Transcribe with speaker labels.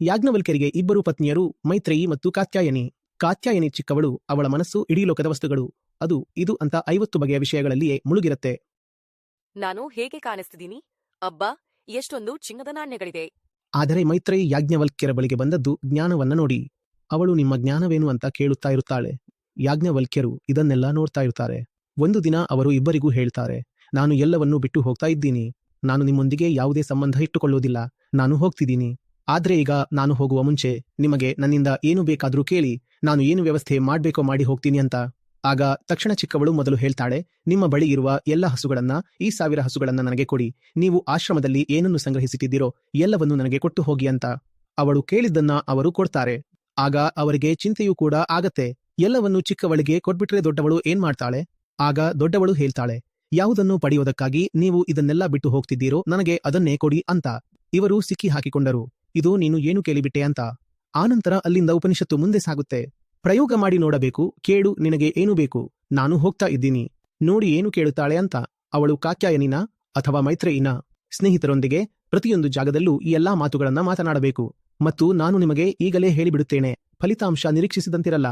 Speaker 1: ಯಾಜ್ಞವಲ್ಕ್ಯರಿಗೆ ಇಬ್ಬರು ಪತ್ನಿಯರು ಮೈತ್ರೇಯಿ ಮತ್ತು ಕಾತ್ಯಾಯನಿ. ಕಾತ್ಯಾಯನಿ ಚಿಕ್ಕವಳು ಅವಳ ಮನಸ್ಸು ಇಡೀ ಲೋಕದ ವಸ್ತುಗಳು. ಅದು ಇದು ಅಂತ ಐವತ್ತು ಬಗೆಯ ವಿಷಯಗಳಲ್ಲಿಯೇ ಮುಳುಗಿರತ್ತೆ.
Speaker 2: ನಾನು ಹೇಗೆ ಕಾಣಿಸ್ತಿದ್ದೀನಿ? ಅಬ್ಬಾ ಎಷ್ಟೊಂದು ಚಿನ್ನದ ನಾಣ್ಯಗಳಿದೆ
Speaker 1: ಆದರೆ ಮೈತ್ರೇಯಿ ಯಾಜ್ಞವಲ್ಕ್ಯರ ಬಳಿಗೆ ಬಂದದ್ದು ಜ್ಞಾನವನ್ನ ನೋಡಿ. ಅವಳು ನಿಮ್ಮ ಜ್ಞಾನವೇನು ಅಂತ ಕೇಳುತ್ತಾ ಇರುತ್ತಾಳೆ. ಯಾಜ್ಞವಲ್ಕ್ಯರು ಇದನ್ನೆಲ್ಲ ನೋಡ್ತಾ ಇರ್ತಾರೆ ಒಂದು ದಿನ ಅವರು ಇಬ್ಬರಿಗೂ ಹೇಳ್ತಾರೆ ನಾನು ಎಲ್ಲವನ್ನೂ ಬಿಟ್ಟು ಹೋಗ್ತಾ ಇದ್ದೀನಿ. ನಾನು ನಿಮ್ಮೊಂದಿಗೆ ಯಾವುದೇ ಸಂಬಂಧ ಇಟ್ಟುಕೊಳ್ಳುವುದಿಲ್ಲ ನಾನು ಹೋಗ್ತಿದ್ದೀನಿ. ಆದ್ರೆ ಈಗ ನಾನು ಹೋಗುವ ಮುಂಚೆ ನಿಮಗೆ ನನ್ನಿಂದ ಏನು ಬೇಕಾದರೂ ಕೇಳಿ, ನಾನು ಏನು ವ್ಯವಸ್ಥೆ ಮಾಡ್ಬೇಕೋ ಮಾಡಿ ಹೋಗ್ತೀನಿ ಅಂತ. ಆಗ ತಕ್ಷಣ ಚಿಕ್ಕವಳು ಮೊದಲು ಹೇಳ್ತಾಳೆ, ನಿಮ್ಮ ಬಳಿ ಇರುವ ಎಲ್ಲ ಹಸುಗಳನ್ನ, ಈ ಸಾವಿರ ಹಸುಗಳನ್ನ ನನಗೆ ಕೊಡಿ. ನೀವು ಆಶ್ರಮದಲ್ಲಿ ಏನನ್ನು ಸಂಗ್ರಹಿಸಿಟ್ಟಿದ್ದೀರೋ ಎಲ್ಲವನ್ನು ನನಗೆ ಕೊಟ್ಟು ಹೋಗಿ ಅಂತ. ಅವಳು ಕೇಳಿದ್ದನ್ನ ಅವರು ಕೊಡ್ತಾರೆ. ಆಗ ಅವರಿಗೆ ಚಿಂತೆಯೂ ಕೂಡ ಆಗತ್ತೆ. ಎಲ್ಲವನ್ನು ಚಿಕ್ಕವಳಿಗೆ ಕೊಟ್ಬಿಟ್ರೆ ದೊಡ್ಡವಳು ಏನ್ ಮಾಡ್ತಾಳೆ? ಆಗ ದೊಡ್ಡವಳು ಹೇಳ್ತಾಳೆ, ಯಾವುದನ್ನು ಪಡೆಯುವುದಕ್ಕಾಗಿ ನೀವು ಇದನ್ನೆಲ್ಲ ಬಿಟ್ಟು ಹೋಗ್ತಿದ್ದೀರೋ ನನಗೆ ಅದನ್ನೇ ಕೊಡಿ ಅಂತ. ಇವರು ಸಿಕ್ಕಿ ಹಾಕಿಕೊಂಡರು. ಇದು, ನೀನು ಏನು ಕೇಳಿಬಿಟ್ಟೆ ಅಂತ? ಆನಂತರ ಅಲ್ಲಿಂದ ಉಪನಿಷತ್ತು ಮುಂದೆ ಸಾಗುತ್ತೆ. ಪ್ರಯೋಗ ಮಾಡಿ ನೋಡಬೇಕು, ಕೇಳು, ನಿನಗೆ ಏನು ಬೇಕು? ನಾನು ಹೋಗ್ತಾ ಇದ್ದೀನಿ. ನೋಡಿ ಏನು ಕೇಳುತ್ತಾಳೆ ಅಂತ. ಅವಳು ಕಾಕ್ಯಾಯನಿನ ಅಥವಾ ಮೈತ್ರೇಯಿನ ಸ್ನೇಹಿತರೊಂದಿಗೆ ಪ್ರತಿಯೊಂದು ಜಾಗದಲ್ಲೂ ಈ ಎಲ್ಲಾ ಮಾತುಗಳನ್ನ ಮಾತನಾಡಬೇಕು. ಮತ್ತು ನಾನು ನಿಮಗೆ ಈಗಲೇ ಹೇಳಿಬಿಡುತ್ತೇನೆ. ಫಲಿತಾಂಶ ನಿರೀಕ್ಷಿಸಿದಂತಿರಲ್ಲ.